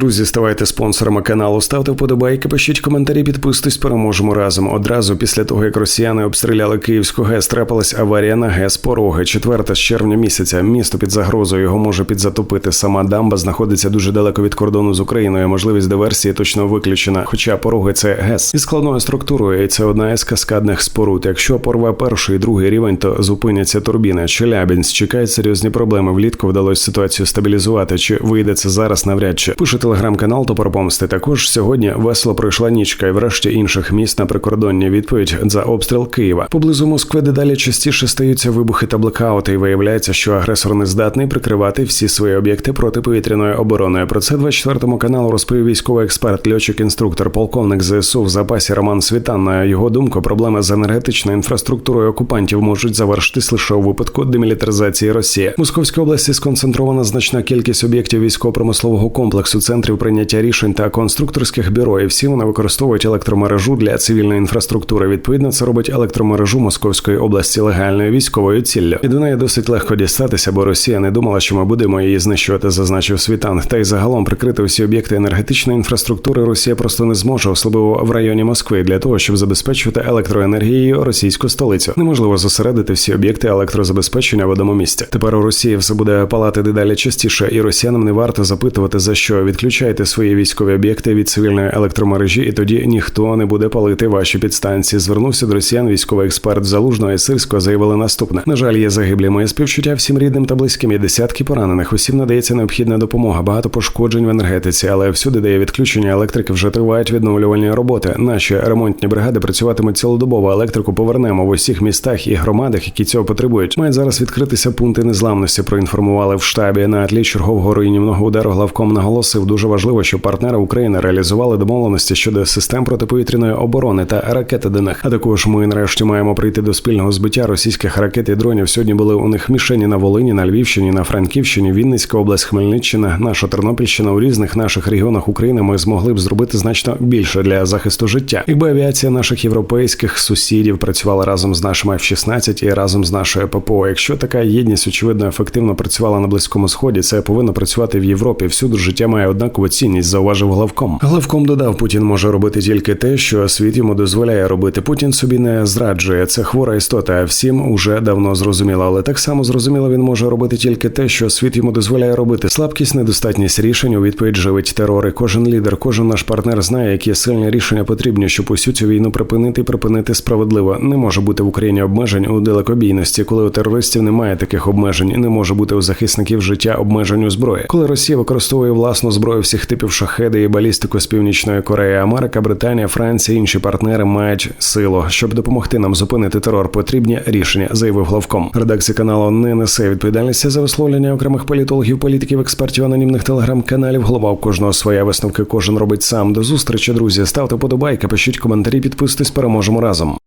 Друзі, ставайте спонсорами каналу, ставте вподобайки, пишіть коментарі, підписуйтесь, переможемо разом. Одразу після того, як росіяни обстріляли Київську ГЕС, трапилась аварія на ГЕС Пороги. Четверта з червня місяця. Місто під загрозою його може підзатопити. Сама дамба знаходиться дуже далеко від кордону з Україною. Можливість диверсії точно виключена. Хоча пороги це ГЕС із складною структурою, і це одна із каскадних споруд. Якщо порве перший і другий рівень, то зупиняться турбіни. Челябінськ чекають серйозні проблеми. Влітку вдалося ситуацію стабілізувати. Чи вийде це зараз? Навряд чи пише телеграм-канал Топор Помсти. Також сьогодні весело пройшла нічка, і врешті інших міст на прикордонні відповідь за обстріл Києва. Поблизу Москви дедалі частіше стаються вибухи та блекаути, і виявляється, що агресор не здатний прикривати всі свої об'єкти протиповітряної оборони. Про це 24 каналу розповів військовий експерт, льотчик, інструктор, полковник ЗСУ в запасі Роман Світан. На його думку, проблеми з енергетичною інфраструктурою окупантів можуть завершитись лише у випадку демілітаризації Росії. Московській області сконцентрована значна кількість об'єктів військово-промислового комплексу, центрів прийняття рішень та конструкторських бюро. І всі вони використовують електромережу для цивільної інфраструктури. Відповідно, це робить електромережу Московської області легальною військовою ціллю. І до неї досить легко дістатися, бо Росія не думала, що ми будемо її знищувати, зазначив світан. Та й загалом прикрити усі об'єкти енергетичної інфраструктури Росія просто не зможе, особливо в районі Москви, для того, щоб забезпечувати електроенергією російську столицю. Неможливо зосередити всі об'єкти електрозабезпечення в одному місці. Тепер у Росії все буде палати дедалі частіше, і росіянам не варто запитувати за що відключайте свої військові об'єкти від цивільної електромережі, і тоді ніхто не буде палити ваші підстанції. Звернувся до росіян. Військовий експерт залужного і сирського заявили наступне: на жаль, є загиблі моє співчуття всім рідним та близьким. Є десятки поранених. Усім надається необхідна допомога. Багато пошкоджень в енергетиці, але всюди, де є відключення електрики, вже тривають відновлювальні роботи. Наші ремонтні бригади працюватимуть цілодобово. Електрику повернемо в усіх містах і громадах, які цього потребують. Мають зараз відкритися пункти незламності. Проінформували в штабі на тлі чергового руйнівного удару. Главком наголосив дуже важливо, що партнери України реалізували домовленості щодо систем протиповітряної оборони та ракети до. А також ми нарешті маємо прийти до спільного збиття російських ракет і дронів. Сьогодні були у них мішені на Волині, на Львівщині, на Франківщині, Вінницька область, Хмельниччина, наша Тернопільщина у різних наших регіонах України. Ми змогли б зробити значно більше для захисту життя, якби авіація наших європейських сусідів працювала разом з нашими F-16 і разом з нашою ППО. Якщо така єдність очевидно ефективно працювала на близькому сході, це повинно працювати в Європі. Всюди життя має однакову цінність, зауважив главком. Главком додав, Путін може робити тільки те, що світ йому дозволяє робити. Путін собі не зраджує. Це хвора істота. Всім уже давно зрозуміло, але так само зрозуміло, він може робити тільки те, що світ йому дозволяє робити. Слабкість, недостатність рішень у відповідь живить терор. І Кожен лідер, кожен наш партнер знає, які сильні рішення потрібні, щоб усю цю війну припинити і припинити справедливо. Не може бути в Україні обмежень у далекобійності, коли у терористів немає таких обмежень. Не може бути у захисників життя обмежень у зброї. Коли Росія використовує власну всіх типів шахеди і балістику з північної Кореї, Америка, Британія, Франція, інші партнери мають силу, щоб допомогти нам зупинити терор. Потрібні рішення, заявив главком. Редакція каналу не несе відповідальності за висловлення окремих політологів, політиків, експертів, анонімних телеграм-каналів. Голова у кожного своя висновки. Кожен робить сам. До зустрічі, друзі. Ставте подобайки, пишіть коментарі, підписуйтесь, переможемо разом.